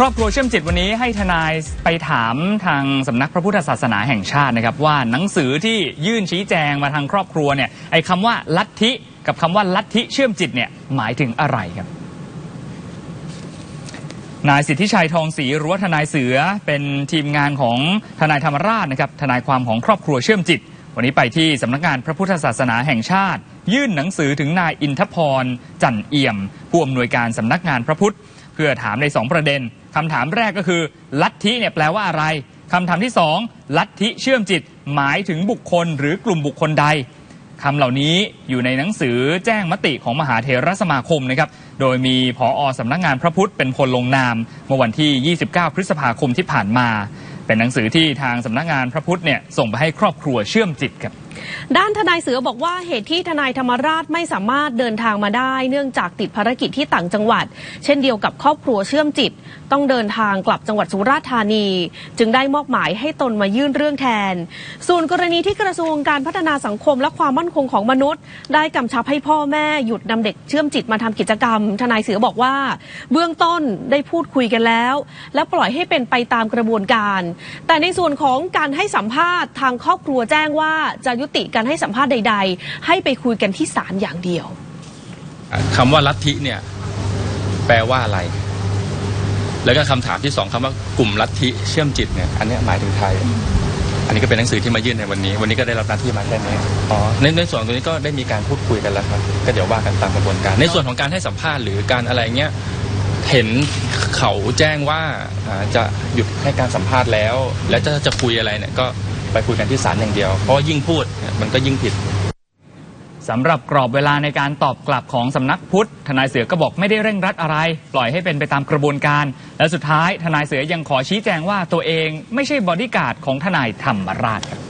ครอบครัวเชื่อมจิตวันนี้ให้ทนายไปถามทางสำนักพระพุทธศาสนาแห่งชาตินะครับ ว่าหนังสือที่ยื่นชี้แจงมาทางครอบครัวเนี่ยไอ้คำว่าลัทธิกับคำว่าลัทธิเชื่อมจิตเนี่ยหมายถึงอะไรครับนายสิทธิชัยทองศรีหรือว่าทนายเสือเป็นทีมงานของทนายธรรมราชนะครับทนายความของครอบครัวเชื่อมจิต วันนี้ไปที่สำนักงานพระพุทธศาสนาแห่งชาติ ยื่นหนังสือถึงนายอินทพรจันเอี่ยมผู้อำนวยการสำนักงานพระพุทธ พื่อถามในสองประเด็นคำถามแรกก็คือ ลัทธิเนี่ยแปลว่าอะไรคำถามที่สองลัทธิเชื่อมจิต หมายถึงบุคคลหรือกลุ่มบุคคลใดคำเหล่านี้อยู่ในหนังสือแจ้งมติของมหาเถรสมาคมนะครับ โดยมีผออสำนักงานพระพุทธเป็นคนลงนาม เมื่อวันที่ 29 พฤษภาคมที่ผ่านมา เป็นหนังสือที่ทางสำนักงานพระพุทธเนี่ยส่งไปให้ครอบครัวเชื่อมจิตครับด้านทนายเสือบอกว่าเหตุที่ทนายธรรมราชไม่สามารถเดินทางมาได้ เนื่องจากติดภารกิจที่ต่างจังหวัด เช่นเดียวกับครอบครัวเชื่อมจิต ต้องเดินทางกลับจังหวัดสุราษฎร์ธานี จึงได้มอบหมายให้ตนมายื่นเรื่องแทน ส่วนกรณีที่กระทรวงการพัฒนาสังคมและความมั่นคงของมนุษย์ ได้กำชับให้พ่อแม่หยุดนำเด็กเชื่อมจิตมาทำกิจกรรม ทนายเสือบอกว่า เบื้องต้นได้พูดคุยกันแล้ว และปล่อยให้เป็นไปตามกระบวนการ แต่ในส่วนของการให้สัมภาษณ์ทางครอบครัวแจ้งว่าจะยุติการให้สัมภาษณ์ใด ๆ ให้ไปคุยกันที่ศาลอย่างเดียวคำว่าลัทธิเนี่ยแปลว่าอะไร แล้วก็คำถามที่สองคำว่ากลุ่มลัทธิเชื่อมจิตเนี่ยอันนี้หมายถึงใครอันนี้ก็เป็นหนังสือที่มายื่นในวันนี้ วันนี้ก็ได้รับหน้าที่มาแค่นี้อ๋อในในส่วนตรงนี้ก็ได้มีการพูดคุยกันแล้วครับ ก็เดี๋ยวว่ากันตามกระบวนการ ในส่วนของการให้สัมภาษณ์หรือการอะไรเงี้ย เห็นเขาแจ้งว่าอ่าจะหยุดให้การสัมภาษณ์แล้ว และจะจะคุยอะไรเนี่ยก็ ไปคุยกันที่ศาลอย่างเดียว เพราะว่ายิ่งพูดมันก็ยิ่งผิดสำหรับกรอบเวลาในการตอบกลับของสำนักพุทธทนายเสือก็บอกไม่ได้เร่งรัดอะไร ปล่อยให้เป็นไปตามกระบวนการ และสุดท้ายทนายเสือยังขอชี้แจงว่าตัวเองไม่ใช่บอดี้การ์ดของทนายธรรมราชครับ